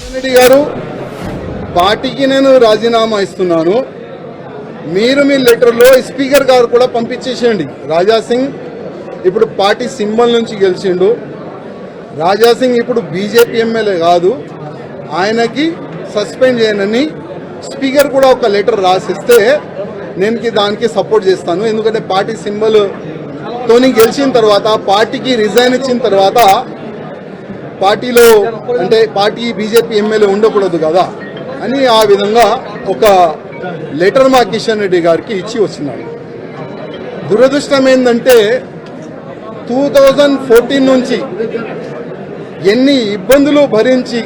రెడ్డి గారు పార్టీకి నేను రాజీనామా ఇస్తున్నాను. మీరు మీ లెటర్లో స్పీకర్ గారు కూడా పంపించేసేయండి. రాజా సింగ్ ఇప్పుడు పార్టీ సింబల్ నుంచి గెలిచిండు. రాజా సింగ్ ఇప్పుడు బీజేపీ ఎమ్మెల్యే కాదు. ఆయనకి సస్పెండ్ చేయనని స్పీకర్ కూడా ఒక లెటర్ రాసిస్తే నేను దానికి సపోర్ట్ చేస్తాను. ఎందుకంటే పార్టీ సింబల్ తోని గెలిచిన తర్వాత పార్టీకి రిజైన్ ఇచ్చిన తర్వాత పార్టీలో అంటే పార్టీ బీజేపీ ఎమ్మెల్యే ఉండకూడదు కదా అని ఆ విధంగా ఒక లెటర్ మా కిషన్ రెడ్డి గారికి ఇచ్చి వచ్చినాడు. దురదృష్టం ఏంటంటే టూ థౌజండ్ ఫోర్టీన్ నుంచి ఎన్ని ఇబ్బందులు భరించి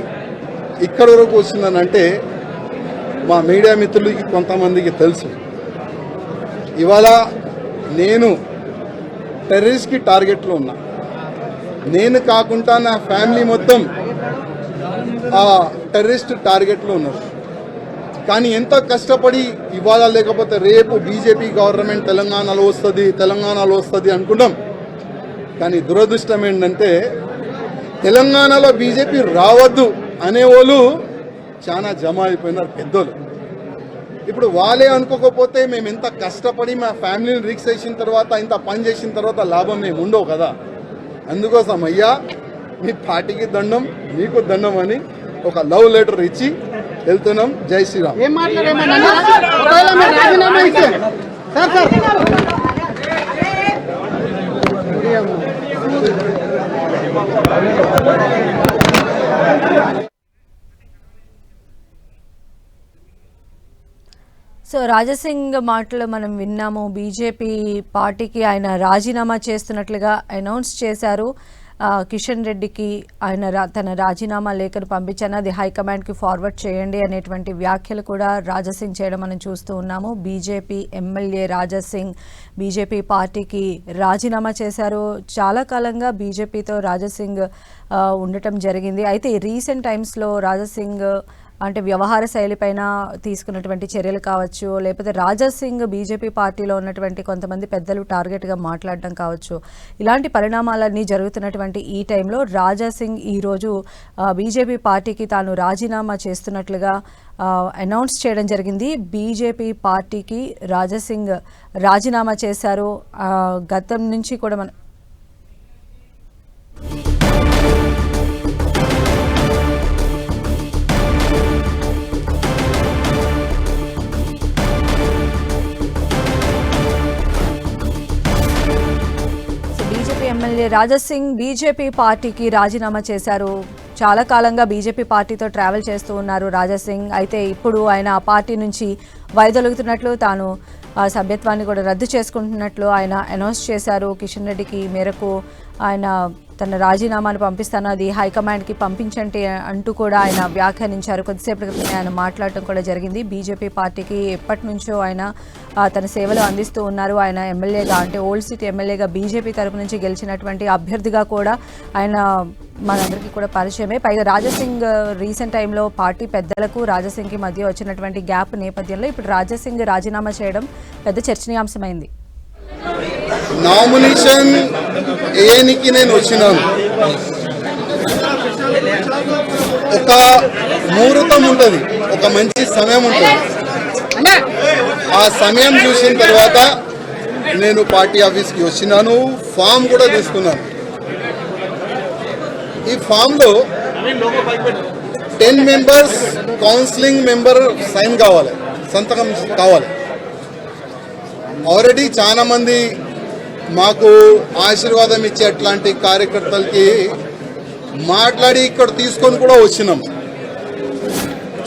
ఇక్కడ వరకు వస్తున్నానంటే మా మీడియా మిత్రులకి కొంతమందికి తెలుసు. ఇవాళ నేను టెర్రరిస్ట్కి టార్గెట్లో ఉన్నా. నేను కాకుండా నా ఫ్యామిలీ మొత్తం ఆ టెర్రరిస్ట్ టార్గెట్లో ఉన్నారు. కానీ ఎంత కష్టపడి ఇవాళ లేకపోతే రేపు బీజేపీ గవర్నమెంట్ తెలంగాణలో వస్తుంది తెలంగాణలో వస్తుంది అనుకుంటాం కానీ దురదృష్టం ఏంటంటే తెలంగాణలో బీజేపీ రావద్దు అనేవాళ్ళు చాలా జమ అయిపోయినారు పెద్దోళ్ళు. ఇప్పుడు వాళ్ళే అనుకోకపోతే మేము ఎంత కష్టపడి మా ఫ్యామిలీని రిక్స్ చేసిన తర్వాత ఇంత పని చేసిన తర్వాత లాభం మేము ఉండవు కదా. అందుకోసం అయ్యా మీ పార్టీకి దండం మీకు దండం అని ఒక లవ్ లెటర్ ఇచ్చి వెళ్తున్నాం. జై శ్రీరామ్. ఏం మాట్లాడేమన్నా ఒకవేళ మీరు రాజీనామా ఇస్తే సార్ సార్ సో రాజసింగ్ మాటలు మనం విన్నాము. బీజేపీ పార్టీకి ఆయన రాజీనామా చేస్తున్నట్లుగా అనౌన్స్ చేశారు. కిషన్ రెడ్డికి ఆయన రా- తన రాజీనామా లేఖను పంపించాను. అది హైకమాండ్కి ఫార్వర్డ్ చేయండి అనేటువంటి వ్యాఖ్యలు కూడా రాజాసింగ్ చేయడం మనం చూస్తూ ఉన్నాము. బీజేపీ ఎమ్మెల్యే రాజాసింగ్ బీజేపీ పార్టీకి రాజీనామా చేశారు. చాలా కాలంగా బీజేపీతో రాజాసింగ్ ఉండటం జరిగింది. అయితే రీసెంట్ టైమ్స్లో రాజాసింగ్ అంటే వ్యవహార శైలిపైన తీసుకున్నటువంటి చర్యలు కావచ్చు లేకపోతే రాజా సింగ్ బీజేపీ పార్టీలో ఉన్నటువంటి కొంతమంది పెద్దలు టార్గెట్గా మాట్లాడడం కావచ్చు. ఇలాంటి పరిణామాలన్నీ జరుగుతున్నటువంటి ఈ టైంలో రాజా సింగ్ ఈరోజు బీజేపీ పార్టీకి తాను రాజీనామా చేస్తున్నట్లుగా అనౌన్స్ చేయడం జరిగింది. బీజేపీ పార్టీకి రాజా సింగ్ రాజీనామా చేశారు. గతం నుంచి కూడా మన ఎమ్మెల్యే రాజసింగ్ బీజేపీ పార్టీకి రాజీనామా చేశారు. చాలా కాలంగా బీజేపీ పార్టీతో ట్రావెల్ చేస్తూ ఉన్నారు రాజాసింగ్. అయితే ఇప్పుడు ఆయన ఆ పార్టీ నుంచి వైదొలుగుతున్నట్లు తాను ఆ సభ్యత్వాన్ని కూడా రద్దు చేసుకుంటున్నట్లు ఆయన అనౌన్స్ చేశారు. కిషన్ రెడ్డికి మేరకు ఆయన తన రాజీనామాను పంపిస్తాను అది హైకమాండ్కి పంపించండి అంటూ కూడా ఆయన వ్యాఖ్యానించారు. కొద్దిసేపటి ఆయన మాట్లాడటం కూడా జరిగింది. బీజేపీ పార్టీకి ఎప్పటి నుంచో ఆయన తన సేవలు అందిస్తూ ఉన్నారు. ఆయన ఎమ్మెల్యేగా అంటే ఓల్డ్ సిటీ ఎమ్మెల్యేగా బీజేపీ తరపు నుంచి గెలిచినటువంటి అభ్యర్థిగా కూడా ఆయన మనందరికీ కూడా పరిచయమే. పైగా రాజాసింగ్ రీసెంట్ టైంలో పార్టీ పెద్దలకు రాజాసింగ్కి మధ్య వచ్చినటువంటి గ్యాప్ నేపథ్యంలో ఇప్పుడు రాజాసింగ్ రాజీనామా చేయడం పెద్ద చర్చనీయాంశమైంది. నామినేషన్ ఏనికి నేను వచ్చినాను? ఒక ముహూర్తం ఉంటుంది. ఒక మంచి సమయం ఉంటుంది. ఆ సమయం చూసిన తర్వాత నేను పార్టీ ఆఫీస్కి వచ్చినాను. ఫామ్ కూడా తీసుకున్నాను. ఈ ఫామ్లో ten members counselling member sign కావాలి. సంతకం కావాలి. ఆల్రెడీ చాలామంది మాకు ఆశీర్వాదం ఇచ్చే అట్లాంటి కార్యకర్తలకి మాట్లాడి ఇక్కడ తీసుకొని కూడా వచ్చినాం.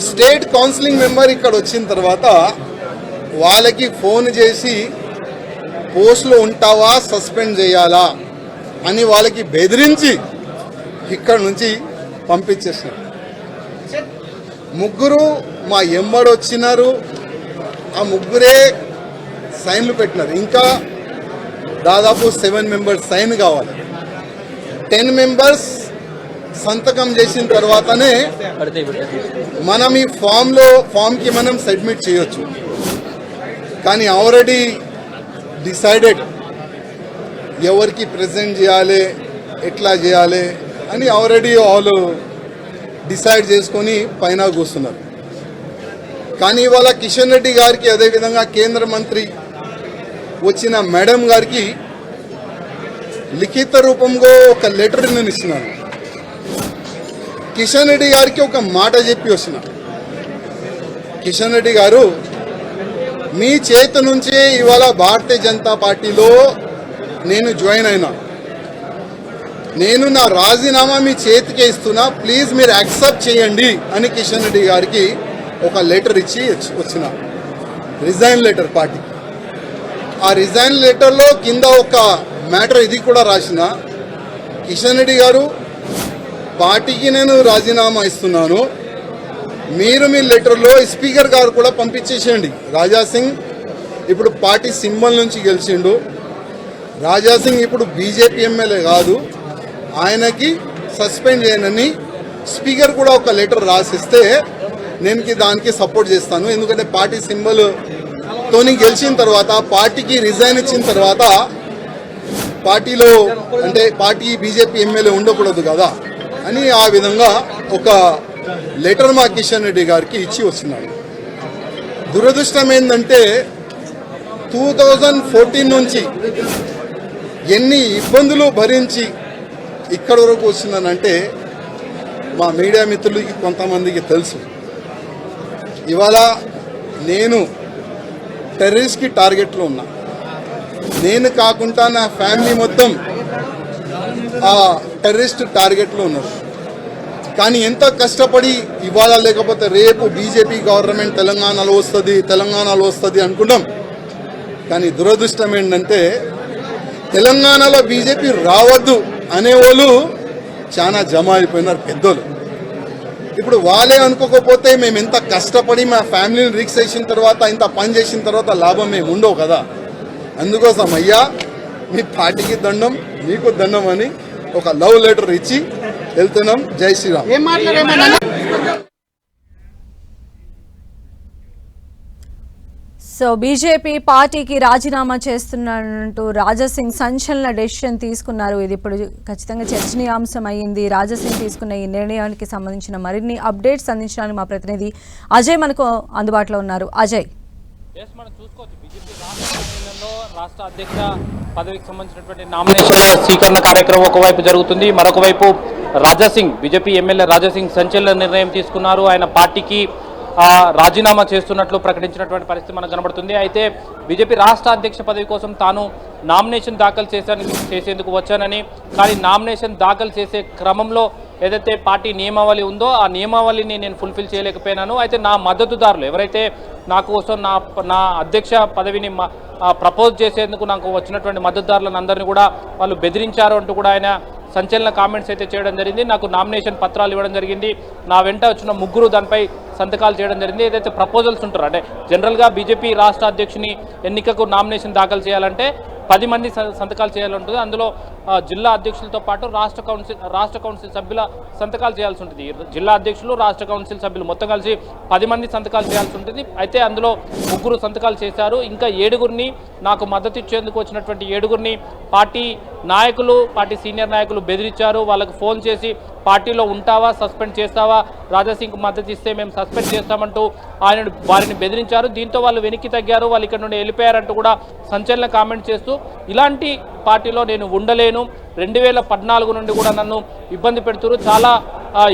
స్టేట్ కౌన్సిలింగ్ మెంబర్ ఇక్కడ వచ్చిన తర్వాత వాళ్ళకి ఫోన్ చేసి పోస్ట్లో ఉంటావా సస్పెండ్ చేయాలా అని వాళ్ళకి బెదిరించి ఇక్కడ నుంచి పంపించేసినారు ముగ్గురు మా ఎంబడి వచ్చినారు ఆ ముగ్గురే సైన్లు పెట్టినారు. ఇంకా దాదాపు సెవెన్ మెంబర్స్ సైన్ కావాలి. టెన్ మెంబర్స్ సంతకం చేసిన తర్వాతనే మనం ఈ ఫామ్లో ఫామ్కి మనం సబ్మిట్ చేయొచ్చు. కానీ ఆల్రెడీ డిసైడెడ్ ఎవరికి ప్రజెంట్ చేయాలి ఎట్లా చేయాలి అని ఆల్రెడీ వాళ్ళు డిసైడ్ చేసుకొని పైన కూస్తున్నారు కానీ ఇవాళ కిషన్ రెడ్డి గారికి అదేవిధంగా కేంద్ర మంత్రి వచ్చిన మేడం గారికి లిఖిత రూపంలో ఒక లెటర్ నేను ఇస్తున్నాను. కిషన్ రెడ్డి గారికి ఒక మాట చెప్పి వస్తున్న కిషన్ రెడ్డి గారు మీ చేతి నుంచి ఇవాళ భారతీయ జనతా పార్టీలో నేను జాయిన్ అయినా. నేను నా రాజీనామా మీ చేతికే ఇస్తున్నా. ప్లీజ్ మీరు యాక్సెప్ట్ చేయండి అని కిషన్ రెడ్డి గారికి ఒక లెటర్ ఇచ్చి వచ్చిన. Resign letter party. ఆ రిజైన్ లెటర్లో కింద ఒక మ్యాటర్ ఇది కూడా రాసిన. కిషన్ రెడ్డి గారు పార్టీకి నేను రాజీనామా ఇస్తున్నాను. మీరు మీ లెటర్లో స్పీకర్ గారు కూడా పంపించేసేయండి. రాజా సింగ్ ఇప్పుడు పార్టీ సింబల్ నుంచి గెలిచిండు. రాజా సింగ్ ఇప్పుడు బీజేపీ ఎమ్మెల్యే కాదు. ఆయనకి సస్పెండ్ చేయనని స్పీకర్ కూడా ఒక లెటర్ రాసిస్తే నేను దానికి సపోర్ట్ చేస్తాను. ఎందుకంటే పార్టీ సింబల్ తోని గెలిచిన తర్వాత పార్టీకి రిజైన్ ఇచ్చిన తర్వాత పార్టీలో అంటే పార్టీ బీజేపీ ఎమ్మెల్యే ఉండకూడదు కదా అని ఆ విధంగా ఒక లెటర్ మా కిషన్ రెడ్డి గారికి ఇచ్చి వస్తున్నాడు. దురదృష్టం ఏంటంటే టూ థౌజండ్ ఫోర్టీన్ నుంచి ఎన్ని ఇబ్బందులు భరించి ఇక్కడి వరకు వస్తున్నానంటే మా మీడియా మిత్రులకి కొంతమందికి తెలుసు. ఇవాళ నేను టెర్రరిస్ట్కి టార్గెట్లో ఉన్నా. నేను కాకుండా నా ఫ్యామిలీ మొత్తం ఆ టెర్రరిస్ట్ టార్గెట్లో ఉన్నారు. కానీ ఎంత కష్టపడి ఇవాళ లేకపోతే రేపు బీజేపీ గవర్నమెంట్ తెలంగాణలో వస్తుంది తెలంగాణలో వస్తుంది అనుకున్నాం. కానీ దురదృష్టం ఏంటంటే తెలంగాణలో బీజేపీ రావద్దు అనేవాళ్ళు చాలా జమ అయిపోయినారు పెద్దోళ్ళు. ఇప్పుడు వాళ్ళే అనుకోకపోతే మేము ఎంత కష్టపడి మా ఫ్యామిలీని రిక్స్ చేసిన తర్వాత ఇంత పని చేసిన తర్వాత లాభం మేము ఉండవు కదా. అందుకోసం అయ్యా మీ పార్టీకి దండం మీకు దండం అని ఒక లవ్ లెటర్ ఇచ్చి వెళ్తున్నాం. జై శ్రీరామ్. ఏం సో బీజేపీ పార్టీకి రాజీనామా చేస్తున్నట్టు రాజాసింగ్ సంచలన డెసిషన్ తీసుకున్నారు. ఇది ఇప్పుడు ఖచ్చితంగా చర్చనీయాంశం అయ్యింది. రాజాసింగ్ తీసుకున్న ఈ నిర్ణయానికి సంబంధించిన మరిన్ని అప్డేట్స్ అందించడానికి మా ప్రతినిధి అజయ్ మనకు అందుబాటులో ఉన్నారు. అజయ్. మనం చూసుకోవచ్చు. రాష్ట్ర అధ్యక్ష పదవికి సంబంధించినటువంటి నామినేషన్ల స్వీకరణ కార్యక్రమం ఒకవైపు జరుగుతుంది. మరొక వైపు రాజాసింగ్ బీజేపీ ఎమ్మెల్యే రాజాసింగ్ సంచలన నిర్ణయం తీసుకున్నారు. ఆయన పార్టీకి రాజీనామా చేస్తున్నట్లు ప్రకటించినటువంటి పరిస్థితి మనకు కనబడుతుంది. అయితే బీజేపీ రాష్ట్ర అధ్యక్ష పదవి కోసం తాను నామినేషన్ దాఖలు చేశాను చేసేందుకు వచ్చానని కానీ నామినేషన్ దాఖలు చేసే క్రమంలో ఏదైతే పార్టీ నియమావళి ఉందో ఆ నియమావళిని నేను ఫుల్ఫిల్ చేయలేకపోయినాను. అయితే నా మద్దతుదారులు ఎవరైతే నా కోసం నా నా అధ్యక్ష పదవిని మ- ప్రపోజ్ చేసేందుకు నాకు వచ్చినటువంటి మద్దతుదారులను అందరినీ కూడా వాళ్ళు బెదిరించారు అంటూ కూడా ఆయన సంచలన కామెంట్స్ అయితే చేయడం జరిగింది. నాకు నామినేషన్ పత్రాలు ఇవ్వడం జరిగింది. నా వెంట వచ్చిన ముగ్గురు దానిపై సంతకాలు చేయడం జరిగింది. ఏదైతే ప్రపోజల్స్ ఉంటారో అంటే జనరల్గా బీజేపీ రాష్ట్ర అధ్యక్షుని ఎన్నికకు నామినేషన్ దాఖలు చేయాలంటే పది మంది స- సంతకాలు చేయాలంటుంది అందులో జిల్లా అధ్యక్షులతో పాటు రాష్ట్ర కౌన్సిల్ రాష్ట్ర కౌన్సిల్ సభ్యుల సంతకాలు చేయాల్సి ఉంటుంది. జిల్లా అధ్యక్షులు రాష్ట్ర కౌన్సిల్ సభ్యులు మొత్తం కలిసి పది మంది సంతకాలు చేయాల్సి ఉంటుంది. అయితే అందులో ముగ్గురు సంతకాలు చేశారు. ఇంకా ఏడుగురిని నాకు మద్దతు ఇచ్చేందుకు వచ్చినటువంటి ఏడుగురిని పార్టీ నాయకులు పార్టీ సీనియర్ నాయకులు బెదిరించారు. వాళ్ళకు ఫోన్ చేసి పార్టీలో ఉంటావా? సస్పెండ్ చేస్తావా? రాజాసింగ్కు మద్దతు ఇస్తే మేము సస్పెండ్ చేస్తామంటూ ఆయన వారిని బెదిరించారు. దీంతో వాళ్ళు వెనక్కి తగ్గారు. వాళ్ళు ఇక్కడ నుండి వెళ్ళిపోయారంటూ కూడా సంచలన కామెంట్ చేస్తూ ఇలాంటి పార్టీలో నేను ఉండలేను. రెండు వేల పద్నాలుగు నుండి కూడా నన్ను ఇబ్బంది పెడుతురు. చాలా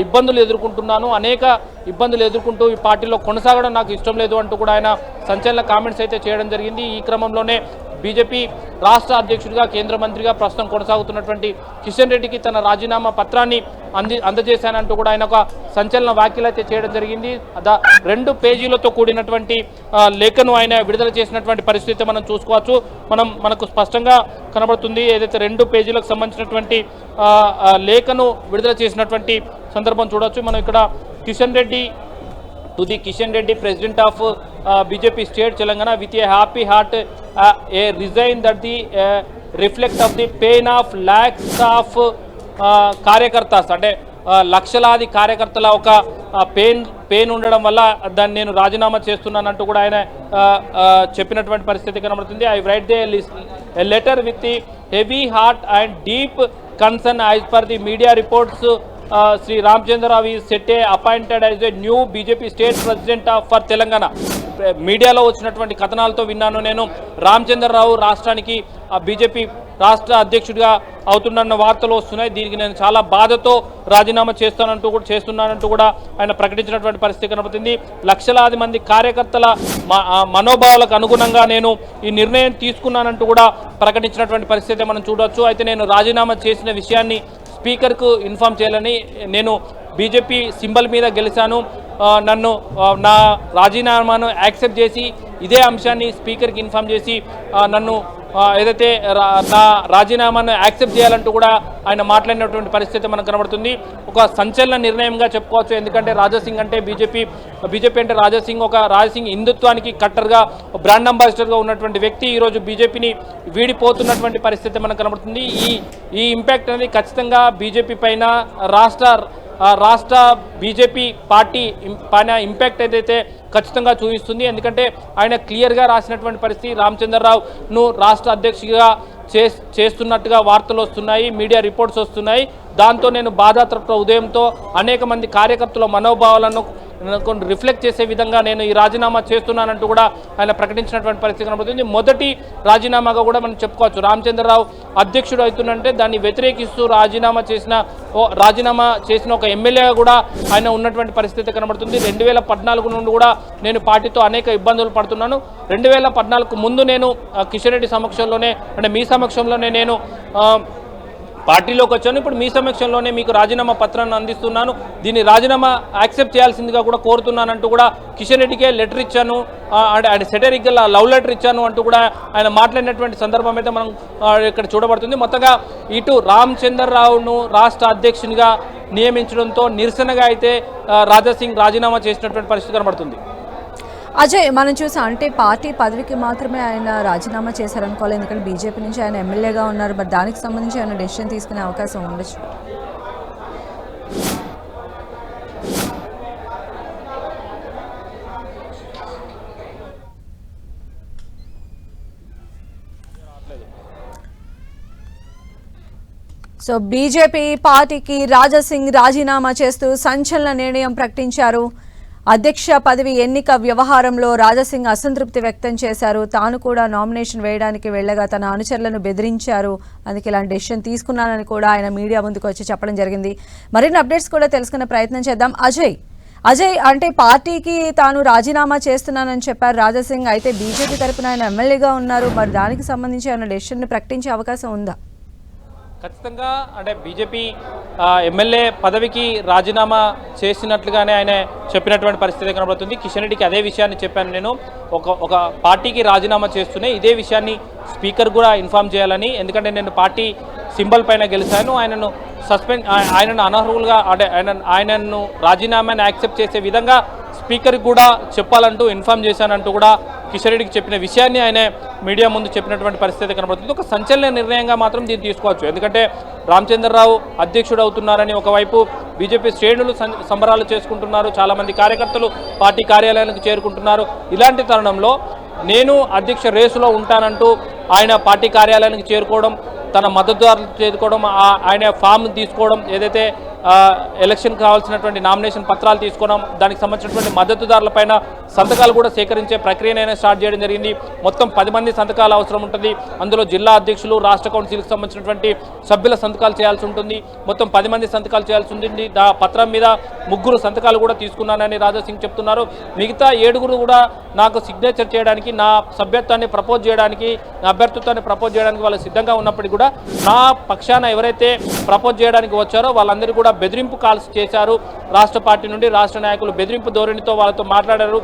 ఇబ్బందులు ఎదుర్కొంటున్నాను. అనేక ఇబ్బందులు ఎదుర్కొంటూ ఈ పార్టీలో కొనసాగడం నాకు ఇష్టం లేదు అంటూ కూడా ఆయన సంచలన కామెంట్స్ అయితే చేయడం జరిగింది. ఈ క్రమంలోనే బీజేపీ రాష్ట్ర అధ్యక్షుడిగా కేంద్ర మంత్రిగా ప్రస్తుతం కొనసాగుతున్నటువంటి కిషన్ రెడ్డికి తన రాజీనామా పత్రాన్ని అంది అందజేశానంటూ కూడా ఆయన ఒక సంచలన వ్యాఖ్యలు అయితే చేయడం జరిగింది. రెండు పేజీలతో కూడినటువంటి లేఖను ఆయన విడుదల చేసినటువంటి పరిస్థితి మనం చూసుకోవచ్చు. మనం మనకు స్పష్టంగా కనబడుతుంది ఏదైతే రెండు పేజీలకు సంబంధించినటువంటి లేఖను విడుదల చేసినటువంటి సందర్భం చూడవచ్చు మనం ఇక్కడ Kishan Reddy the Kishan Reddy president of BJP state Telangana with a happy heart a resign that the reflect of the pain of lakhs of కార్యకర్త అంటే uh, లక్షలాది కార్యకర్తల ఒక uh, పెయిన్ పెయిన్ ఉండడం వల్ల దాన్ని నేను రాజీనామా చేస్తున్నానంటూ కూడా ఆయన uh, చెప్పినటువంటి పరిస్థితి కనబడుతుంది. I write the letter with the heavy heart and deep concern as per the media reports Shri Ramachandra Rao ఈ సెట్టే appointed as a new BJP state president of for Telangana మీడియాలో వచ్చినటువంటి కథనాలతో విన్నాను నేను. రామచంద్రరావు రాష్ట్రానికి బీజేపీ రాష్ట్ర అధ్యక్షుడిగా అవుతున్న వార్తలు వస్తున్నాయి. దీనికి నేను చాలా బాధతో రాజీనామా చేస్తానంటూ కూడా చేస్తున్నానంటూ కూడా ఆయన ప్రకటించినటువంటి పరిస్థితి కనబడుతుంది. లక్షలాది మంది కార్యకర్తల మ- మనోభావాలకు అనుగుణంగా నేను ఈ నిర్ణయం తీసుకున్నానంటూ కూడా ప్రకటించినటువంటి పరిస్థితి మనం చూడొచ్చు. అయితే నేను రాజీనామా చేసిన విషయాన్ని స్పీకర్కు ఇన్ఫామ్ చేయాలని నేను బీజేపీ సింబల్ మీద గెలిచాను. నన్ను నా రాజీనామాను యాక్సెప్ట్ చేసి ఇదే అంశాన్ని స్పీకర్కి ఇన్ఫామ్ చేసి నన్ను ఏదైతే రా- నా రాజీనామాను యాక్సెప్ట్ చేయాలంటూ కూడా ఆయన మాట్లాడినటువంటి పరిస్థితి మనకు కనబడుతుంది. ఒక సంచలన నిర్ణయంగా చెప్పుకోవచ్చు. ఎందుకంటే రాజాసింగ్ అంటే బీజేపీ బీజేపీ అంటే రాజాసింగ్ ఒక రాజాసింగ్ హిందుత్వానికి కట్టర్గా బ్రాండ్ అంబాసిడర్గా ఉన్నటువంటి వ్యక్తి. ఈరోజు బీజేపీని వీడిపోతున్నటువంటి పరిస్థితి మనకు కనబడుతుంది. ఈ ఈ ఇంపాక్ట్ అనేది ఖచ్చితంగా బీజేపీ పైన రాష్ట్ర రాష్ట్ర బీజేపీ పార్టీ పైన ఇంపాక్ట్ ఏదైతే ఖచ్చితంగా చూపిస్తుంది ఎందుకంటే ఆయన క్లియర్గా రాసినటువంటి పరిస్థితి రామచంద్రరావును రాష్ట్ర అధ్యక్షుడిగా చే చేస్తున్నట్టుగా వార్తలు వస్తున్నాయి మీడియా రిపోర్ట్స్ వస్తున్నాయి. దాంతో నేను బాధాతృప్త ఉదయంతో అనేక మంది కార్యకర్తల మనోభావాలను కొన్ని రిఫ్లెక్ట్ చేసే విధంగా నేను ఈ రాజీనామా చేస్తున్నానంటూ కూడా ఆయన ప్రకటించినటువంటి పరిస్థితి కనబడుతుంది. మొదటి రాజీనామాగా కూడా మనం చెప్పుకోవచ్చు. రామచంద్రరావు అధ్యక్షుడు అవుతుందంటే దాన్ని వ్యతిరేకిస్తూ రాజీనామా చేసిన ఓ రాజీనామా చేసిన ఒక ఎమ్మెల్యేగా కూడా ఆయన ఉన్నటువంటి పరిస్థితి కనబడుతుంది. రెండు వేల పద్నాలుగు నుండి కూడా నేను పార్టీతో అనేక ఇబ్బందులు పడుతున్నాను. రెండు వేల పద్నాలుగు ముందు నేను కిషన్ రెడ్డి సమక్షంలోనే అంటే మీ సమక్షంలోనే నేను పార్టీలోకి వచ్చాను. ఇప్పుడు మీ సమక్షంలోనే మీకు రాజీనామా పత్రాన్ని అందిస్తున్నాను. దీన్ని రాజీనామా యాక్సెప్ట్ చేయాల్సిందిగా కూడా కోరుతున్నానంటూ కూడా కిషన్ రెడ్డికే లెటర్ ఇచ్చాను. అంటే ఆయన సెటరికల్ లవ్ లెటర్ ఇచ్చాను అంటూ కూడా ఆయన మాట్లాడినటువంటి సందర్భం అయితే మనం ఇక్కడ చూడబడుతుంది. మొత్తంగా ఇటు రామచంద్రరావును రాష్ట్ర అధ్యక్షునిగా నియమించడంతో నిరసనగా అయితే రాజాసింగ్ రాజీనామా చేసినటువంటి పరిస్థితి కనబడుతుంది. అజయ్ మనం చూసాం అంటే పార్టీ పదవికి మాత్రమే ఆయన రాజీనామా చేశారనుకోవాలి. ఎందుకంటే బీజేపీ నుంచి ఆయన ఎమ్మెల్యేగా ఉన్నారు. బట్ దానికి సంబంధించి ఆయన డెసిషన్ తీసుకునే అవకాశం ఉండొచ్చు. సో బీజేపీ పార్టీకి రాజాసింగ్ రాజీనామా చేస్తూ సంచలన నిర్ణయం ప్రకటించారు. అధ్యక్ష పదవి ఎన్నిక వ్యవహారంలో రాజాసింగ్ అసంతృప్తి వ్యక్తం చేశారు. తాను కూడా నామినేషన్ వేయడానికి వెళ్ళగా తన అనుచరులను బెదిరించారు. అందుకే ఇలాంటి డెసిషన్ తీసుకున్నానని కూడా ఆయన మీడియా ముందుకు వచ్చి చెప్పడం జరిగింది. మరిన్ని అప్డేట్స్ కూడా తెలుసుకునే ప్రయత్నం చేద్దాం. అజయ్ అజయ్ అంటే పార్టీకి తాను రాజీనామా చేస్తున్నానని చెప్పారు రాజాసింగ్. అయితే బీజేపీ తరపున ఆయన ఎమ్మెల్యేగా ఉన్నారు. మరి దానికి సంబంధించి ఆయన డెసిషన్ ప్రకటించే అవకాశం ఉందా? ఖచ్చితంగా అంటే బీజేపీ ఎమ్మెల్యే పదవికి రాజీనామా చేసినట్లుగానే ఆయన చెప్పినటువంటి పరిస్థితి కనబడుతుంది. కిషన్ రెడ్డికి అదే విషయాన్ని చెప్పాను నేను. ఒక ఒక పార్టీకి రాజీనామా చేస్తూనే ఇదే విషయాన్ని స్పీకర్ కూడా ఇన్ఫామ్ చేయాలని. ఎందుకంటే నేను పార్టీ సింబల్ పైన గెలిచాను. ఆయనను సస్పెండ్ ఆయనను అనర్హులుగా అంటే ఆయన ఆయనను రాజీనామాని యాక్సెప్ట్ చేసే విధంగా స్పీకర్కి కూడా చెప్పాలంటూ ఇన్ఫామ్ చేశానంటూ కూడా కిషన్ రెడ్డికి చెప్పిన విషయాన్ని ఆయన మీడియా ముందు చెప్పినటువంటి పరిస్థితి కనబడుతుంది. ఒక సంచలన నిర్ణయంగా మాత్రం దీన్ని తీసుకోవచ్చు. ఎందుకంటే రామచంద్రరావు అధ్యక్షుడు అవుతున్నారని ఒకవైపు బీజేపీ శ్రేణులు సం- సంబరాలు చేసుకుంటున్నారు. చాలామంది కార్యకర్తలు పార్టీ కార్యాలయానికి చేరుకుంటున్నారు. ఇలాంటి తరుణంలో నేను అధ్యక్ష రేసులో ఉంటానంటూ ఆయన పార్టీ కార్యాలయానికి చేరుకోవడం తన మద్దతుదారులు చేరుకోవడం ఆ- ఆయన ఫామ్ తీసుకోవడం ఏదైతే ఎలక్షన్ కావాల్సినటువంటి నామినేషన్ పత్రాలు తీసుకోవడం దానికి సంబంధించినటువంటి మద్దతుదారులపైన సంతకాలు కూడా సేకరించే ప్రక్రియనైనా స్టార్ట్ చేయడం జరిగింది. మొత్తం పది మంది సంతకాలు అవసరం ఉంటుంది. అందులో జిల్లా అధ్యక్షులు రాష్ట్ర కౌన్సిల్కి సంబంధించినటువంటి సభ్యుల సంతకాలు చేయాల్సి ఉంటుంది. మొత్తం పది మంది సంతకాలు చేయాల్సి ఉంటుంది. ఆ పత్రం మీద ముగ్గురు సంతకాలు కూడా తీసుకున్నానని రాజా సింగ్ చెప్తున్నారు. మిగతా ఏడుగురు కూడా నాకు సిగ్నేచర్ చేయడానికి నా సభ్యత్వాన్ని ప్రపోజ్ చేయడానికి నా అభ్యర్థిత్వాన్ని ప్రపోజ్ చేయడానికి వాళ్ళు సిద్ధంగా ఉన్నప్పటికీ కూడా నా పక్షాన ఎవరైతే ప్రపోజ్ చేయడానికి వచ్చారో వాళ్ళందరూ కూడా బెదిరింపు కాల్స్ చేశారు. రాష్ట్ర పార్టీ నుండి రాష్ట్ర నాయకులు బెదిరింపు ధోరణితో వాళ్ళతో మాట్లాడారు.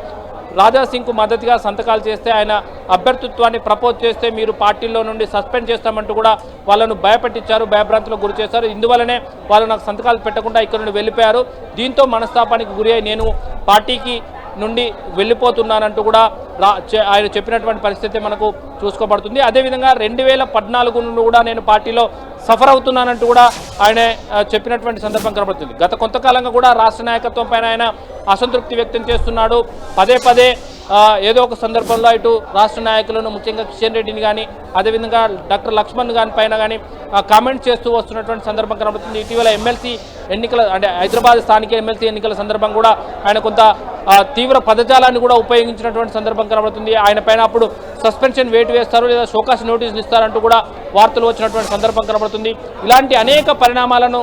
రాజాసింగ్కు మద్దతుగా సంతకాలు చేస్తే ఆయన అభ్యర్థిత్వాన్ని ప్రపోజ్ చేస్తే మీరు పార్టీలో నుండి సస్పెండ్ చేస్తామంటూ కూడా వాళ్ళను భయపెట్టించారు భయభ్రాంతులకు గురి చేశారు. ఇందువల్లనే వాళ్ళు నాకు సంతకాలు పెట్టకుండా ఇక్కడ నుండి వెళ్ళిపోయారు. దీంతో మనస్తాపానికి గురి నేను పార్టీకి నుండి వెళ్ళిపోతున్నానంటూ కూడా రా ఆయన చెప్పినటువంటి పరిస్థితి మనకు చూసుకోబడుతుంది. అదేవిధంగా రెండు వేల పద్నాలుగు నుండి కూడా నేను పార్టీలో సఫర్ అవుతున్నానంటూ కూడా ఆయన చెప్పినటువంటి సందర్భం కనబడుతుంది. గత కొంతకాలంగా కూడా రాష్ట్ర నాయకత్వం పైన ఆయన అసంతృప్తి వ్యక్తం చేస్తున్నాడు. పదే పదే ఏదో ఒక సందర్భంలో ఇటు రాష్ట్ర నాయకులను ముఖ్యంగా కిషన్ రెడ్డిని కానీ అదేవిధంగా డాక్టర్ లక్ష్మణ్ గారి పైన కానీ కామెంట్ చేస్తూ వస్తున్నటువంటి సందర్భం కనబడుతుంది. ఇటీవల ఎమ్మెల్సీ ఎన్నికల అంటే హైదరాబాద్ స్థానిక ఎమ్మెల్సీ ఎన్నికల సందర్భం కూడా ఆయన కొంత తీవ్ర పదజాలాన్ని కూడా ఉపయోగించినటువంటి సందర్భం కనబడుతుంది. ఆయన పైన అప్పుడు సస్పెన్షన్ వేటు వేస్తారు లేదా షోకాస్ నోటీసులు ఇస్తారంటూ కూడా వార్తలు వచ్చినటువంటి సందర్భం కనబడుతుంది. ఇలాంటి అనేక పరిణామాలను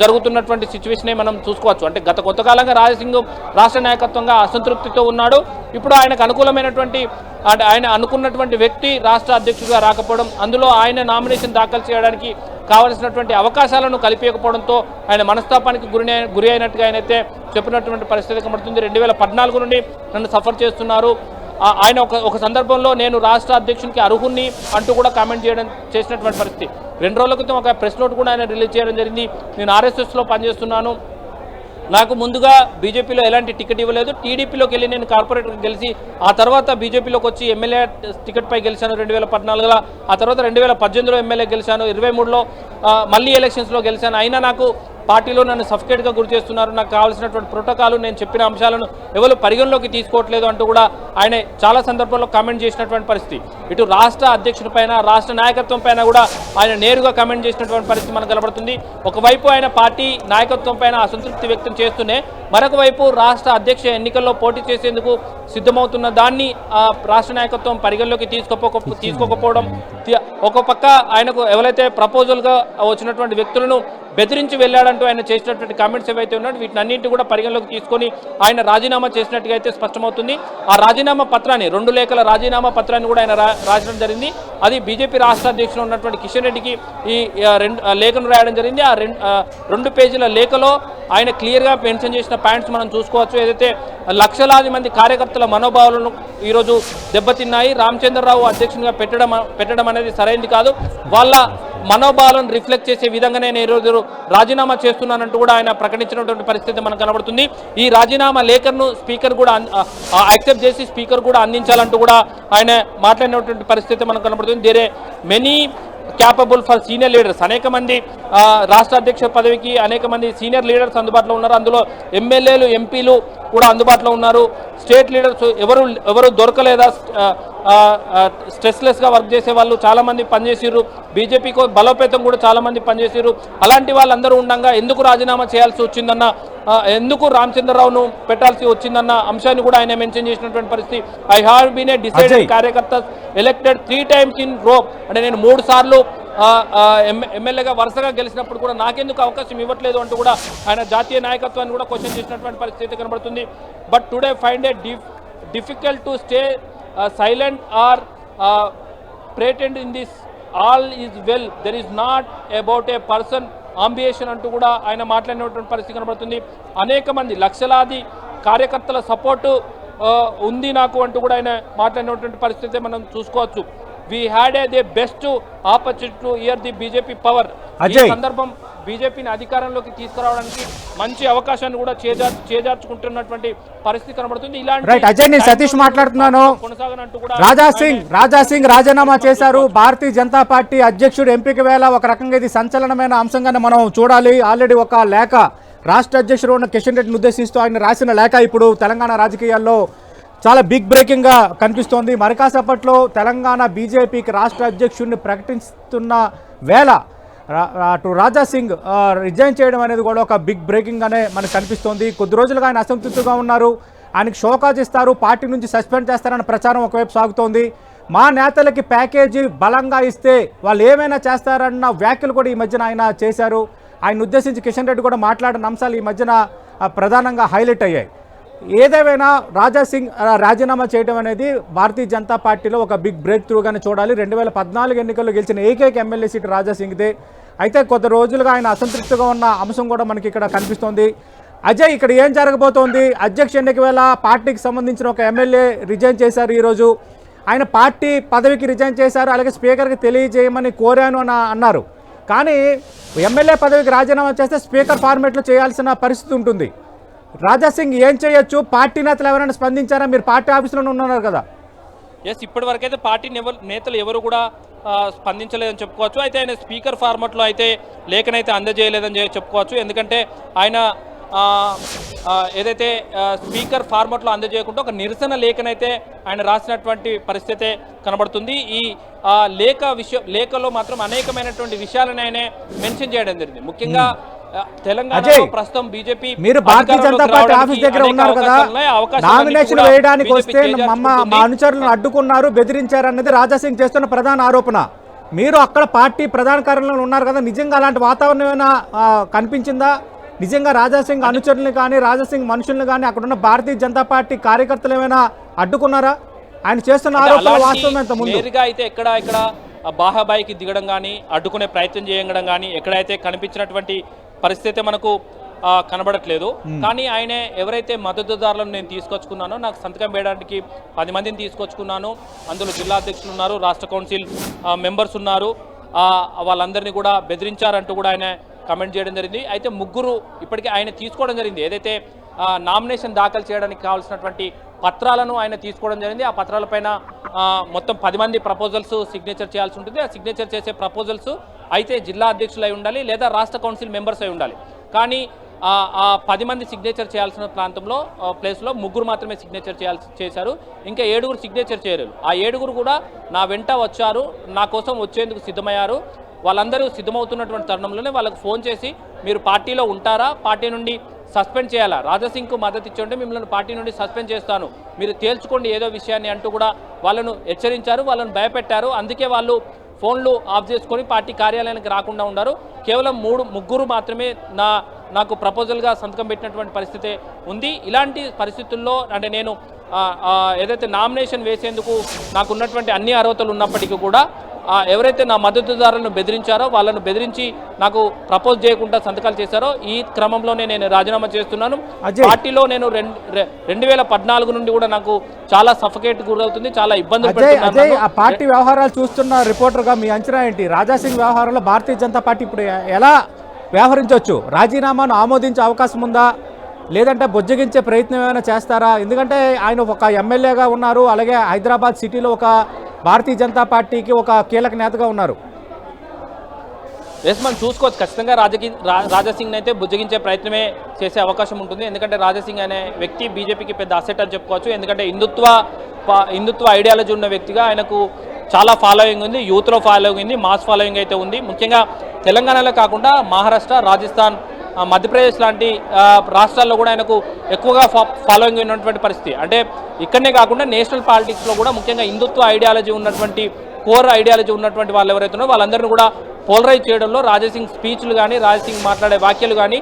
జరుగుతున్నటువంటి సిచ్యువేషనే మనం చూసుకోవచ్చు. అంటే గత కొంతకాలంగా రాజసింగ్ రాష్ట్ర నాయకత్వంగా అసంతృప్తితో ఉన్నాడు. ఇప్పుడు ఆయనకు అనుకూలమైనటువంటి అంటే ఆయన అనుకున్నటువంటి వ్యక్తి రాష్ట్ర అధ్యక్షుడిగా రాకపోవడం అందులో ఆయన నామినేషన్ దాఖలు చేయడానికి కావలసినటువంటి అవకాశాలను కల్పించకపోవడంతో ఆయన మనస్తాపానికి గురి గురి అయినట్టుగా ఆయనైతే చెప్పినటువంటి పరిస్థితి కనబడుతుంది. రెండు వేల పద్నాలుగు నుండి నన్ను సఫర్ చేస్తున్నారు. ఆయన ఒక ఒక సందర్భంలో నేను రాష్ట్ర అధ్యక్షునికి అర్హుణ్ణి అంటూ కూడా కామెంట్ చేయడం చేసినటువంటి పరిస్థితి. రెండు రోజుల క్రితం ఒక ప్రెస్ నోట్ కూడా ఆయన రిలీజ్ చేయడం జరిగింది. నేను ఆర్ఎస్ఎస్లో పనిచేస్తున్నాను. నాకు ముందుగా బీజేపీలో ఎలాంటి టికెట్ ఇవ్వలేదు. టీడీపీలోకి వెళ్ళి నేను కార్పొరేటర్కి గెలిచి ఆ తర్వాత బీజేపీలోకి వచ్చి ఎమ్మెల్యే టికెట్ పై గెలిచాను రెండు వేల పద్నాలుగులో. ఆ తర్వాత రెండు వేల పద్దెనిమిదిలో ఎమ్మెల్యే గెలిచాను. ఇరవై మూడులో మళ్ళీ ఎలక్షన్స్లో గెలిచాను. అయినా నాకు పార్టీలో నన్ను సఫికేట్గా గురి చేస్తున్నారు. నాకు కావాల్సినటువంటి ప్రోటోకాలు నేను చెప్పిన అంశాలను ఎవరు పరిగణలోకి తీసుకోవట్లేదు అంటూ కూడా ఆయన చాలా సందర్భాల్లో కామెంట్ చేసినటువంటి పరిస్థితి. ఇటు రాష్ట్ర అధ్యక్షుడి పైన రాష్ట్ర నాయకత్వం పైన కూడా ఆయన నేరుగా కామెంట్ చేసినటువంటి పరిస్థితి మనకు కనబడుతుంది. ఒకవైపు ఆయన పార్టీ నాయకత్వం పైన అసంతృప్తి వ్యక్తం చేస్తూనే మరొక వైపు రాష్ట్ర అధ్యక్ష ఎన్నికల్లో పోటీ చేసేందుకు సిద్ధమవుతున్న దాన్ని ఆ రాష్ట్ర నాయకత్వం పరిగణలోకి తీసుకోపో తీసుకోకపోవడం ఒక పక్క ఆయనకు ఎవరైతే ప్రపోజల్గా వచ్చినటువంటి వ్యక్తులను బెదిరించి వెళ్ళాడని అంటూ ఆయన చేసినటువంటి కామెంట్స్ ఏవైతే ఉన్నాయో వీటినన్నింటి కూడా పరిగణలోకి తీసుకొని ఆయన రాజీనామా చేసినట్టుగా అయితే స్పష్టమవుతుంది. ఆ రాజీనామా పత్రాన్ని రెండు లేఖల రాజీనామా పత్రాన్ని కూడా ఆయన రాయడం రాసడం జరిగింది. అది బీజేపీ రాష్ట్ర అధ్యక్షుడు ఉన్నటువంటి కిషన్ రెడ్డికి ఈ రెండు లేఖను రాయడం జరిగింది. ఆ రెండు ఆ, రెండు పేజీల లేఖలో ఆయన క్లియర్గా మెన్షన్ చేసిన పాయింట్స్ మనం చూసుకోవచ్చు. ఏదైతే లక్షలాది మంది కార్యకర్తల మనోభావాలను ఈరోజు దెబ్బతిన్నాయి రామచంద్రరావు అధ్యక్షునిగా పెట్టడం పెట్టడం అనేది సరైంది కాదు. వాళ్ళ మనోభావాలను రిఫ్లెక్ట్ చేసే విధంగానే నేను ఈరోజు రాజీనామా చేస్తున్నానంటూ కూడా ఆయన ప్రకటించినటువంటి పరిస్థితి మనకు కనబడుతుంది. ఈ రాజీనామా లేఖను స్పీకర్ కూడా యాక్సెప్ట్ చేసి స్పీకర్ కూడా అందించాలంటూ కూడా ఆయన మాట్లాడినటువంటి పరిస్థితి మనకు కనబడుతుంది. There are many capable for senior leaders అనేక మంది రాష్ట్ర అధ్యక్ష పదవికి అనేక మంది సీనియర్ లీడర్స్ అందుబాటులో ఉన్నారు. అందులో ఎమ్మెల్యేలు ఎంపీలు కూడా అందుబాటులో ఉన్నారు. స్టేట్ లీడర్స్ ఎవరు ఎవరు దొరకలేదా స్ట్రెస్లెస్గా వర్క్ చేసే వాళ్ళు చాలామంది పనిచేసారు బీజేపీకి బలోపేతం కూడా చాలామంది పనిచేసారు అలాంటి వాళ్ళందరూ ఉండగా ఎందుకు రాజీనామా చేయాల్సి వచ్చిందన్న ఎందుకు రామచంద్రరావును పెట్టాల్సి వచ్చిందన్న అంశాన్ని కూడా ఆయన మెన్షన్ చేసినటువంటి పరిస్థితి. I have been a decided. కార్యకర్త elected three times in row అంటే నేను మూడు సార్లు ఎమ్మెల్యేగా వరుసగా గెలిచినప్పుడు కూడా నాకెందుకు అవకాశం ఇవ్వట్లేదు అంటూ కూడా ఆయన జాతీయ నాయకత్వాన్ని కూడా క్వశ్చన్ చేసినటువంటి పరిస్థితి కనబడుతుంది. But today find a dif difficult to stay silent or pretend in this all is well there is not about a person ambition అంటూ కూడా ఆయన మాట్లాడినటువంటి పరిస్థితి కనబడుతుంది. అనేక మంది లక్షలాది కార్యకర్తల సపోర్టు uh, ఉంది నాకు అంటూ కూడా ఆయన మాట్లాడినటువంటి పరిస్థితి మనం చూసుకోవచ్చు. We had a the best opportunity to year the BJP power ఈ. సందర్భం బీజేపీని అధికారంలోకి తీసుకురావడానికి మంచి అవకాశాన్ని కూడా చేజార్ చేజార్చుకుంటున్నటువంటి పరిస్థితి కనబడుతుంది. ఇలాంటి రైట్ అజయ్ నేను సతీష్ మాట్లాడుతున్నాను. కొనసాగనంటూ కూడా రాజా సింగ్ రాజా సింగ్ రాజీనామా చేశారు. భారతీయ జనతా పార్టీ అధ్యక్షుడు ఎంపిక వేళ ఒక రకంగా ఇది సంచలనమైన అంశంగానే మనం చూడాలి. ఆల్రెడీ ఒక లేఖ రాష్ట్ర అధ్యక్షుడు ఉన్న కిషన్ రెడ్డిని ఉద్దేశిస్తూ ఆయన రాసిన లేఖ ఇప్పుడు తెలంగాణ రాజకీయాల్లో చాలా బిగ్ బ్రేకింగ్గా కనిపిస్తోంది. మరికాసేపట్లో తెలంగాణ బీజేపీకి రాష్ట్ర అధ్యక్షుడిని ప్రకటిస్తున్న వేళ అటు రాజా సింగ్ రిజైన్ చేయడం అనేది కూడా ఒక బిగ్ బ్రేకింగ్ అనే మనకు కనిపిస్తోంది. కొద్ది రోజులుగా ఆయన అసంతృప్తిగా ఉన్నారు. ఆయనకు షోకాజ్ ఇస్తారు. పార్టీ నుంచి సస్పెండ్ చేస్తారన్న ప్రచారం ఒకవైపు సాగుతోంది. మా నేతలకి ప్యాకేజీ బలంగా ఇస్తే వాళ్ళు ఏమైనా చేస్తారన్న వ్యాఖ్యలు కూడా ఈ మధ్యన ఆయన చేశారు. ఆయన ఉద్దేశించి కిషన్ రెడ్డి కూడా మాట్లాడిన అంశాలు ఈ మధ్యన ప్రధానంగా హైలైట్ అయ్యాయి. ఏదేమైనా రాజాసింగ్ రాజీనామా చేయడం అనేది భారతీయ జనతా పార్టీలో ఒక బిగ్ బ్రేక్ త్రూగానే చూడాలి. రెండు వేల పద్నాలుగు ఎన్నికల్లో గెలిచిన ఏకైక ఎమ్మెల్యే సీటు రాజాసింగ్దే. అయితే కొద్ది రోజులుగా ఆయన అసంతృప్తిగా ఉన్న అంశం కూడా మనకి ఇక్కడ కనిపిస్తోంది. అజయ్ ఇక్కడ ఏం జరగబోతోంది? అధ్యక్ష ఎన్నిక వేళ పార్టీకి సంబంధించిన ఒక ఎమ్మెల్యే రిజైన్ చేశారు ఈరోజు. ఆయన పార్టీ పదవికి రిజైన్ చేశారు. అలాగే స్పీకర్కి తెలియజేయమని కోరాను అని అన్నారు. కానీ ఎమ్మెల్యే పదవికి రాజీనామా చేస్తే స్పీకర్ ఫార్మేట్లో చేయాల్సిన పరిస్థితి ఉంటుంది. రాజా సింగ్ ఏం చేయొచ్చు? పార్టీ నేతలు ఎవరైనా స్పందించారా? మీరు పార్టీ ఆఫీసులోనే ఉన్నారు కదా. ఎస్ ఇప్పటి వరకైతే పార్టీ నెవ- నేతలు ఎవరు కూడా స్పందించలేదని చెప్పుకోవచ్చు. అయితే ఆయన స్పీకర్ ఫార్మాట్లో అయితే లేఖనైతే అందజేయలేదని చెప్పుకోవచ్చు. ఎందుకంటే ఆయన ఏదైతే స్పీకర్ ఫార్మాట్లో అందజేయకుండా ఒక నిరసన లేఖనైతే ఆయన రాసినటువంటి పరిస్థితే కనబడుతుంది. ఈ లేఖ విషయం లేఖలో మాత్రం అనేకమైనటువంటి విషయాలను ఆయన మెన్షన్ చేయడం జరిగింది. ముఖ్యంగా ప్రస్తుతం బీజేపీ మీరు భారతీయ జనతా పార్టీ ఆఫీస్ దగ్గర ఉన్నారు కదా నామినేషన్ వేయడానికి వస్తే మమ్మ మా అనుచరులను అడ్డుకున్నారు బెదిరించారు అన్నది రాజాసింగ్ చేస్తున్న ప్రధాన ఆరోపణ. మీరు అక్కడ పార్టీ ప్రధాన కార్యాలయంలో ఉన్నారు కదా నిజంగా అలాంటి వాతావరణం ఏమైనా కనిపించిందా? నిజంగా రాజాసింగ్ అనుచరులను కానీ రాజాసింగ్ మనుషులను కానీ అక్కడ ఉన్న భారతీయ జనతా పార్టీ కార్యకర్తలు ఏమైనా అడ్డుకున్నారా? ఆయన చేస్తున్న ఆరోపణ వాస్తవం ఎంత ముందు? అయితే ఎక్కడ ఇక్కడ బాహాబాయికి దిగడం కానీ అడ్డుకునే ప్రయత్నం చేయడం కానీ ఎక్కడైతే కనిపించినటువంటి పరిస్థితి మనకు కనబడట్లేదు. కానీ ఆయన ఎవరైతే మద్దతుదారులను నేను తీసుకొచ్చుకున్నానో నాకు సంతకం వేయడానికి పది మందిని తీసుకొచ్చుకున్నాను. అందులో జిల్లా అధ్యక్షులు ఉన్నారు రాష్ట్ర కౌన్సిల్ మెంబర్స్ ఉన్నారు. వాళ్ళందరినీ కూడా బెదిరించారంటూ కూడా ఆయన కమెంట్ చేయడం జరిగింది. అయితే ముగ్గురు ఇప్పటికే ఆయన తీసుకోవడం జరిగింది. ఏదైతే నామినేషన్ దాఖలు చేయడానికి కావాల్సినటువంటి పత్రాలను ఆయన తీసుకోవడం జరిగింది. ఆ పత్రాలపైన మొత్తం పది మంది ప్రపోజల్స్ సిగ్నేచర్ చేయాల్సి ఉంటుంది. ఆ సిగ్నేచర్ చేసే ప్రపోజల్స్ అయితే జిల్లా అధ్యక్షులు ఉండాలి లేదా రాష్ట్ర కౌన్సిల్ మెంబర్స్ అయి ఉండాలి. కానీ ఆ పది మంది సిగ్నేచర్ చేయాల్సిన ప్రాంతంలో ప్లేస్లో ముగ్గురు మాత్రమే సిగ్నేచర్ చేయాల్సి చేశారు. ఇంకా ఏడుగురు సిగ్నేచర్ చేయలేదు. ఆ ఏడుగురు కూడా నా వెంట వచ్చారు. నా కోసం వచ్చేందుకు సిద్ధమయ్యారు. వాళ్ళందరూ సిద్ధమవుతున్నటువంటి తరుణంలోనే వాళ్ళకు ఫోన్ చేసి మీరు పార్టీలో ఉంటారా? పార్టీ నుండి సస్పెండ్ చేయాలా? రాజాసింగ్కు మద్దతు ఇచ్చుంటే మిమ్మల్ని పార్టీ నుండి సస్పెండ్ చేస్తాను. మీరు తేల్చుకోండి ఏదో విషయాన్ని అంటూ కూడా వాళ్ళను హెచ్చరించారు వాళ్ళను భయపెట్టారు. అందుకే వాళ్ళు ఫోన్లు ఆఫ్ చేసుకొని పార్టీ కార్యాలయానికి రాకుండా ఉన్నారు కేవలం మూడు ముగ్గురు మాత్రమే నా నాకు ప్రపోజల్గా సంతకం పెట్టినటువంటి పరిస్థితి ఉంది. ఇలాంటి పరిస్థితుల్లో అంటే నేను ఏదైతే నామినేషన్ వేసేందుకు నాకు ఉన్నటువంటి అన్ని అర్హతలు ఉన్నప్పటికీ కూడా ఎవరైతే నా మద్దతుదారులను బెదిరించారో వాళ్ళను బెదిరించి నాకు ప్రపోజ్ చేయకుండా సంతకాలు చేశారో ఈ క్రమంలోనే నేను రాజీనామా చేస్తున్నాను. పార్టీలో నేను రెండు వేల పద్నాలుగు నుండి కూడా నాకు చాలా సఫకేట్ గురవుతుంది చాలా ఇబ్బందులు ఆ పార్టీ వ్యవహారాలు చూస్తున్న రిపోర్టర్గా మీ అంచనా ఏంటి? రాజాసింగ్ వ్యవహారంలో భారతీయ జనతా పార్టీ ఇప్పుడు ఎలా వ్యవహరించవచ్చు? రాజీనామాను ఆమోదించే అవకాశం ఉందా? లేదంటే బుజ్జగించే ప్రయత్నం ఏమైనా చేస్తారా? ఎందుకంటే ఆయన ఒక ఎమ్మెల్యేగా ఉన్నారు అలాగే హైదరాబాద్ సిటీలో ఒక భారతీయ జనతా పార్టీకి ఒక కీలక నేతగా ఉన్నారు. ఎస్ మనం చూసుకోవచ్చు. ఖచ్చితంగా రాజకీయ రా- రాజాసింగ్ అయితే బుజ్జగించే ప్రయత్నమే చేసే అవకాశం ఉంటుంది. ఎందుకంటే రాజాసింగ్ అనే వ్యక్తి బీజేపీకి పెద్ద అసెట్ అని చెప్పుకోవచ్చు. ఎందుకంటే హిందుత్వ హిందుత్వ ఐడియాలజీ ఉన్న వ్యక్తిగా ఆయనకు చాలా ఫాలోయింగ్ ఉంది. యూత్లో ఫాలోయింగ్ ఉంది. మాస్ ఫాలోయింగ్ అయితే ఉంది. ముఖ్యంగా తెలంగాణలో కాకుండా మహారాష్ట్ర రాజస్థాన్ మధ్యప్రదేశ్ లాంటి రాష్ట్రాల్లో కూడా ఆయనకు ఎక్కువగా ఫాలోయింగ్ ఉన్నటువంటి పరిస్థితి. అంటే ఇక్కడనే కాకుండా నేషనల్ పాలిటిక్స్లో కూడా ముఖ్యంగా హిందుత్వ ఐడియాలజీ ఉన్నటువంటి కోర్ ఐడియాలజీ ఉన్నటువంటి వాళ్ళు ఎవరైతే ఉన్నారో వాళ్ళందరినీ కూడా పోలరైజ్ చేయడంలో రాజాసింగ్ స్పీచ్లు కానీ రాజాసింగ్ మాట్లాడే వాక్యాలు కానీ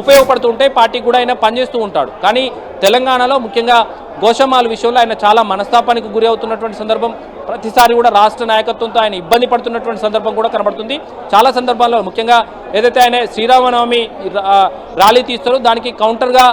ఉపయోగపడుతూ ఉంటాయి పార్టీకి కూడా ఆయన పనిచేస్తూ ఉంటాడు. కానీ తెలంగాణలో ముఖ్యంగా గోషమాల విషయంలో ఆయన చాలా మనస్తాపానికి గురి అవుతున్నటువంటి సందర్భం. ప్రతిసారి కూడా రాష్ట్ర నాయకత్వంతో ఆయన ఇబ్బంది పడుతున్నటువంటి సందర్భం కూడా కనబడుతుంది. చాలా సందర్భాల్లో ముఖ్యంగా ఏదైతే ఆయన శ్రీరామనవమి ర్యాలీ తీస్తారో దానికి కౌంటర్గా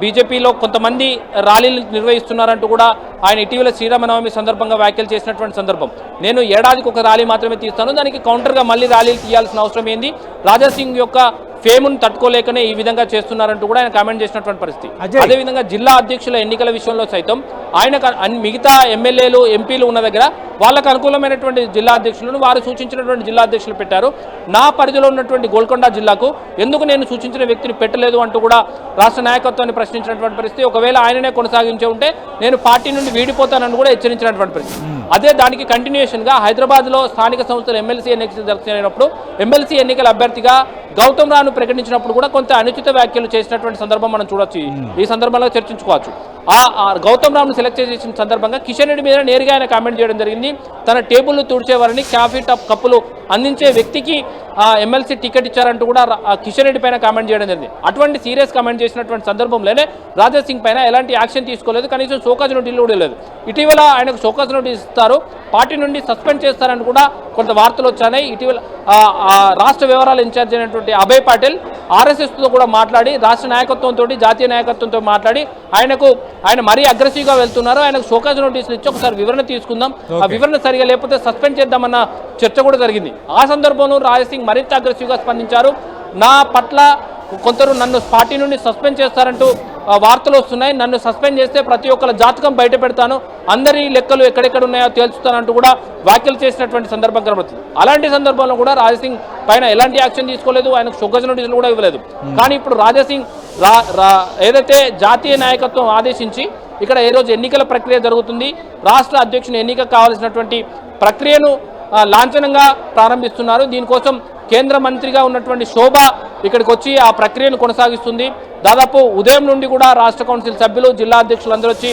బీజేపీలో కొంతమంది ర్యాలీలు నిర్వహిస్తున్నారంటూ కూడా ఆయన ఇటీవల శ్రీరామనవమి సందర్భంగా వ్యాఖ్యలు చేసినటువంటి సందర్భం. నేను ఏడాదికి ఒక ర్యాలీ మాత్రమే తీస్తాను. దానికి కౌంటర్గా మళ్ళీ ర్యాలీలు తీయాల్సిన అవసరం ఏంది? రాజాసింగ్ యొక్క ఫేమును తట్టుకోలేకనే ఈ విధంగా చేస్తున్నారంటూ కూడా ఆయన కామెంట్ చేసినటువంటి పరిస్థితి. అదేవిధంగా జిల్లా అధ్యక్షుల ఎన్నికల విషయంలో సైతం ఆయనకు అన్- మిగతా ఎమ్మెల్యేలు ఎంపీలు ఉన్న దగ్గర వాళ్ళకు అనుకూలమైనటువంటి జిల్లా అధ్యక్షులను వారు సూచించినటువంటి జిల్లా అధ్యక్షులు పెట్టారు. నా పరిధిలో ఉన్నటువంటి గోల్కొండ జిల్లాకు ఎందుకు నేను సూచించిన వ్యక్తిని పెట్టలేదు అంటూ కూడా రాష్ట్ర నాయకత్వాన్ని ప్రశ్నించినటువంటి పరిస్థితి. ఒకవేళ ఆయననే కొనసాగించే ఉంటే నేను పార్టీ నుండి వీడిపోతానని కూడా హెచ్చరించినటువంటి పరిస్థితి. అదే దానికి కంటిన్యూషన్గా హైదరాబాద్లో స్థానిక సంస్థలు ఎమ్మెల్సీ ఎన్నికలు జరిగినప్పుడు ఎమ్మెల్సీ ఎన్నికల అభ్యర్థిగా గౌతమ్ రాను ప్రకటించినప్పుడు కూడా కొంత అనుచిత వ్యాఖ్యలు చేసినటువంటి సందర్భం మనం చూడొచ్చు. ఈ- ఈ సందర్భంలో చర్చించుకోవచ్చు. ఆ గౌతమ్ రామ్ను సెలెక్ట్ చేసిన సందర్భంగా కిషన్ రెడ్డి మీద నేరుగా ఆయన కామెంట్ చేయడం జరిగింది. తన టేబుల్ తుడిచేవారిని కాఫీ టప్ కప్పులు అందించే వ్యక్తికి ఆ ఎమ్మెల్సీ టికెట్ ఇచ్చారంటూ కూడా కిషన్ రెడ్డి పైన కామెంట్ చేయడం జరిగింది. అటువంటి సీరియస్ కామెంట్ చేసినటువంటి సందర్భంలోనే రాజా సింగ్ పైన ఎలాంటి యాక్షన్ తీసుకోలేదు. కనీసం షోకాజ్ నోటీసులు కూడా లేదు ఇటీవల ఆయనకు షోకాజ్ నోటీస్ ఇస్తారు. పార్టీ నుండి సస్పెండ్ చేస్తారని కూడా కొంత వార్తలు వచ్చాయి. ఇటీవల రాష్ట్ర వ్యవహారాల ఇన్ఛార్జ్ అయినటువంటి అభయ్ పాటిల్ ఆర్ఎస్ఎస్తో కూడా మాట్లాడి రాష్ట్ర నాయకత్వంతో జాతీయ నాయకత్వంతో మాట్లాడి ఆయనకు ఆయన మరీ అగ్రెసివ్గా వెళ్తున్నారు. ఆయనకు షోకాజ్ నోటీసులు ఇచ్చి ఒకసారి వివరణ తీసుకుందాం. ఆ వివరణ సరిగా లేకపోతే సస్పెండ్ చేద్దామన్న చర్చ కూడా జరిగింది. ఆ సందర్భంలో రాజసింగ్ మరింత అగ్రెసివ్గా స్పందించారు. నా పట్ల కొందరు నన్ను పార్టీ నుండి సస్పెండ్ చేస్తారంటూ వార్తలు వస్తున్నాయి. నన్ను సస్పెండ్ చేస్తే ప్రతి ఒక్కరి జాతకం బయట పెడతాను. అందరి లెక్కలు ఎక్కడెక్కడ ఉన్నాయో తేల్చుతానంటూ కూడా వ్యాఖ్యలు చేసినటువంటి సందర్భం కనబడుతుంది. అలాంటి సందర్భంలో కూడా రాజసింగ్ పైన ఎలాంటి యాక్షన్ తీసుకోలేదు. ఆయనకు షుగర్ నోటీసులు కూడా ఇవ్వలేదు. కానీ ఇప్పుడు రాజసింగ్ రా రా- ఏదైతే జాతీయ నాయకత్వం ఆదేశించి ఇక్కడ ఏ రోజు ఎన్నికల ప్రక్రియ జరుగుతుంది రాష్ట్ర అధ్యక్షుని ఎన్నిక కావాల్సినటువంటి ప్రక్రియను లాంఛనంగా ప్రారంభిస్తున్నారు. దీనికోసం కేంద్ర మంత్రిగా ఉన్నటువంటి శోభ ఇక్కడికి వచ్చి ఆ ప్రక్రియను కొనసాగిస్తుంది. దాదాపు ఉదయం నుండి కూడా రాష్ట్ర కౌన్సిల్ సభ్యులు జిల్లా అధ్యక్షులు అందరూ వచ్చి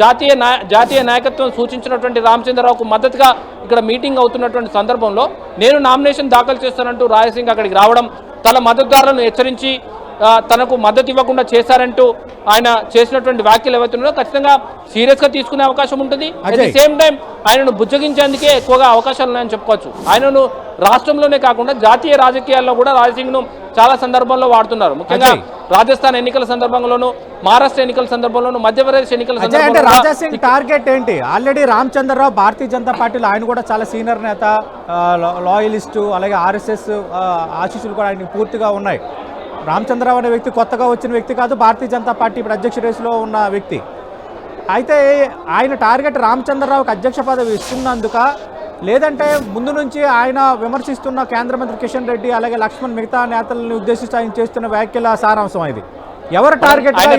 జాతీయ నాయ జాతీయ నాయకత్వం సూచించినటువంటి రామచంద్రరావుకు మద్దతుగా ఇక్కడ మీటింగ్ అవుతున్నటువంటి సందర్భంలో నేను నామినేషన్ దాఖలు చేస్తానంటూ రాయసింగ్ అక్కడికి రావడం తన మద్దతుదారులను హెచ్చరించి తనకు మద్దతు ఇవ్వకుండా చేశారంటూ ఆయన చేసినటువంటి వ్యాఖ్యలు ఏవైతే ఉన్నాయో ఖచ్చితంగా సీరియస్గా తీసుకునే అవకాశం ఉంటుంది. At the. సేమ్ టైం ఆయనను బుజ్జగించేందుకే ఎక్కువగా అవకాశాలు ఉన్నాయని చెప్పుకోవచ్చు. ఆయనను రాష్ట్రంలోనే కాకుండా జాతీయ రాజకీయాల్లో కూడా రాజసింగ్ను చాలా సందర్భాల్లో వాడుతున్నారు. ముఖ్యంగా. రాజస్థాన్ ఎన్నికల సందర్భంలోను మహారాష్ట్ర ఎన్నికల సందర్భంలోను మధ్యప్రదేశ్ ఎన్నికల అజయ్ అంటే సందర్భంలో రాజా సింగ్ టార్గెట్ ఏంటి? ఆల్రెడీ రామచంద్రరావు భారతీయ జనతా పార్టీలో ఆయన కూడా చాలా సీనియర్ నేత లాయలిస్టు అలాగే ఆర్ఎస్ఎస్ ఆశీస్సులు కూడా ఆయనకి పూర్తిగా ఉన్నాయి. రామచంద్రరావు అనే వ్యక్తి కొత్తగా వచ్చిన వ్యక్తి కాదు భారతీయ జనతా పార్టీ ఇప్పుడు అధ్యక్ష రేసులో ఉన్న వ్యక్తి. అయితే ఆయన టార్గెట్ రామచంద్రరావుకి అధ్యక్ష పదవి ఇస్తున్నందుక లేదంటే ముందు నుంచి ఆయన విమర్శిస్తున్న కేంద్ర మంత్రి కిషన్ రెడ్డి అలాగే లక్ష్మణ్ మిగతా నేతలను ఉద్దేశించి ఆయన చేస్తున్న వ్యాఖ్యల సారాంశం ఇది. ఎవరు టార్గెట్ ఆయన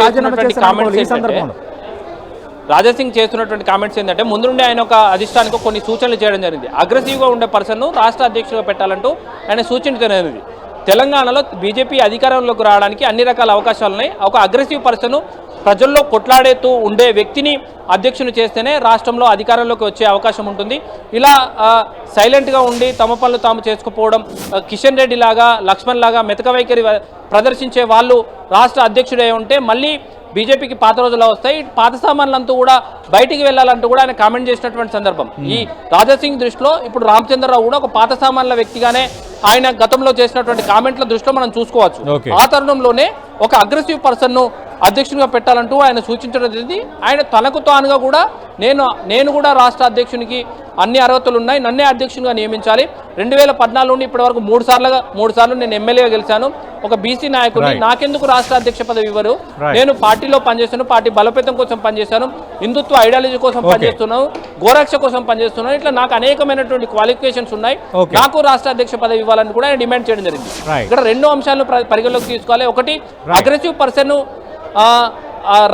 రాజీనామా ఈ సందర్భంలో? రాజాసింగ్ చేస్తున్నటువంటి కామెంట్స్ ఏంటంటే ముందు నుండి ఆయన ఒక అధిష్టానికి కొన్ని సూచనలు చేయడం జరిగింది. అగ్రెసివ్గా ఉండే పర్సన్ను రాష్ట్ర అధ్యక్షుడిగా పెట్టాలంటూ ఆయన సూచించడం తెలంగాణలో బీజేపీ అధికారంలోకి రావడానికి అన్ని రకాల అవకాశాలు ఉన్నాయి. ఒక అగ్రెసివ్ పర్సన్ ప్రజల్లో కొట్లాడేతూ ఉండే వ్యక్తిని అధ్యక్షుని చేస్తేనే రాష్ట్రంలో అధికారంలోకి వచ్చే అవకాశం ఉంటుంది. ఇలా సైలెంట్గా ఉండి తమ పనులు తాము చేసుకుపోవడం కిషన్ రెడ్డి లాగా లక్ష్మణ్ లాగా మెతక వైఖరి ప్రదర్శించే వాళ్ళు రాష్ట్ర అధ్యక్షుడే ఉంటే మళ్ళీ బీజేపీకి పాత రోజుల్లో వస్తాయి. పాత సామాన్లంతా కూడా బయటికి వెళ్ళాలంటూ కూడా ఆయన కామెంట్ చేసినటువంటి సందర్భం. ఈ రాజాసింగ్ దృష్టిలో ఇప్పుడు రామచంద్రరావు కూడా ఒక పాత సామాన్ల వ్యక్తిగానే ఆయన గతంలో చేసినటువంటి కామెంట్ల దృష్టిలో మనం చూసుకోవచ్చు. ఆ తరుణంలోనే ఒక అగ్రెసివ్ పర్సన్ను అధ్యక్షునిగా పెట్టాలంటూ ఆయన సూచించడం జరిగింది ఆయన తనకు తానుగా కూడా నేను నేను కూడా రాష్ట్ర అధ్యక్షునికి అన్ని అర్హతలు ఉన్నాయి నన్నే అధ్యక్షునిగా నియమించాలి రెండు వేల పద్నాలుగు నుండి ఇప్పటి వరకు మూడు సార్లుగా మూడు సార్లు నేను ఎమ్మెల్యేగా గెలిచాను ఒక బీసీ నాయకుడిని Right. నాకెందుకు రాష్ట్ర అధ్యక్ష పదవి ఇవ్వరు. నేను పార్టీలో పనిచేస్తాను పార్టీ బలోపేతం కోసం పనిచేశాను హిందుత్వ ఐడియాలజీ కోసం. పనిచేస్తున్నాను గోరక్ష కోసం పనిచేస్తున్నాను ఇట్లా నాకు అనేకమైనటువంటి క్వాలిఫికేషన్స్ ఉన్నాయి. నాకు రాష్ట్ర అధ్యక్ష పదవి ఇవ్వాలని కూడా ఆయన డిమాండ్ చేయడం జరిగింది. ఇక్కడ రెండు అంశాలను ప్ర- పరిగణలోకి తీసుకోవాలి ఒకటి. అగ్రెసివ్ పర్సన్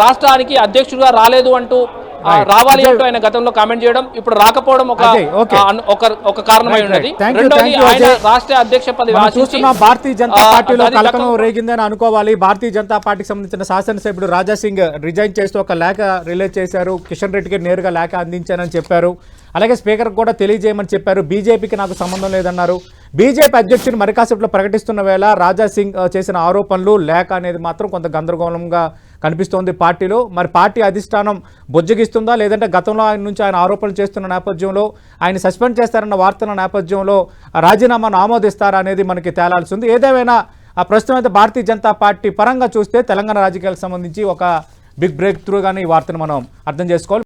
రాష్ట్రానికి అధ్యక్షుడిగా రాలేదు అంటూ రావాలి. అంటూ ఆయన గతంలో కామెంట్ చేయడం ఇప్పుడు రాకపోవడం ఒక ఒక కారణమై ఉన్నది. రెండోది ఆయన. రాష్ట్ర అధ్యక్ష పదవి చూస్తున్నాం భారతీయ జనతా పార్టీలో కలకలం. రేగిందని అనుకోవాలి. భారతీయ జనతా పార్టీకి సంబంధించిన శాసనసభ్యుడు రాజా సింగ్ రిజైన్ చేస్తూ ఒక లేఖ రిలీజ్ చేశారు. కిషన్ రెడ్డికి నేరుగా లేఖ అందించానని చెప్పారు. అలాగే స్పీకర్ కూడా తెలియజేయమని చెప్పారు. బీజేపీకి నాకు సంబంధం లేదన్నారు. బీజేపీ అధ్యక్షుడు మరి కాసేపులో ప్రకటిస్తున్న వేళ రాజా సింగ్ చేసిన ఆరోపణలు లేఖ అనేది మాత్రం కొంత గందరగోళంగా కనిపిస్తోంది పార్టీలో. మరి పార్టీ అధిష్టానం బుజ్జగిస్తుందా? లేదంటే గతంలో ఆయన నుంచి ఆయన ఆరోపణలు చేస్తున్న నేపథ్యంలో ఆయన సస్పెండ్ చేస్తారన్న వార్తల నేపథ్యంలో రాజీనామాను ఆమోదిస్తారా అనేది మనకి తేలాల్సి ఉంది. ఏదేమైనా ఆ ప్రస్తుతం అయితే భారతీయ జనతా పార్టీ పరంగా చూస్తే తెలంగాణ రాజకీయాలకు సంబంధించి ఒక బిగ్ బ్రేక్ త్రూ కానీ ఈ వార్తను మనం అర్థం చేసుకోవాలి.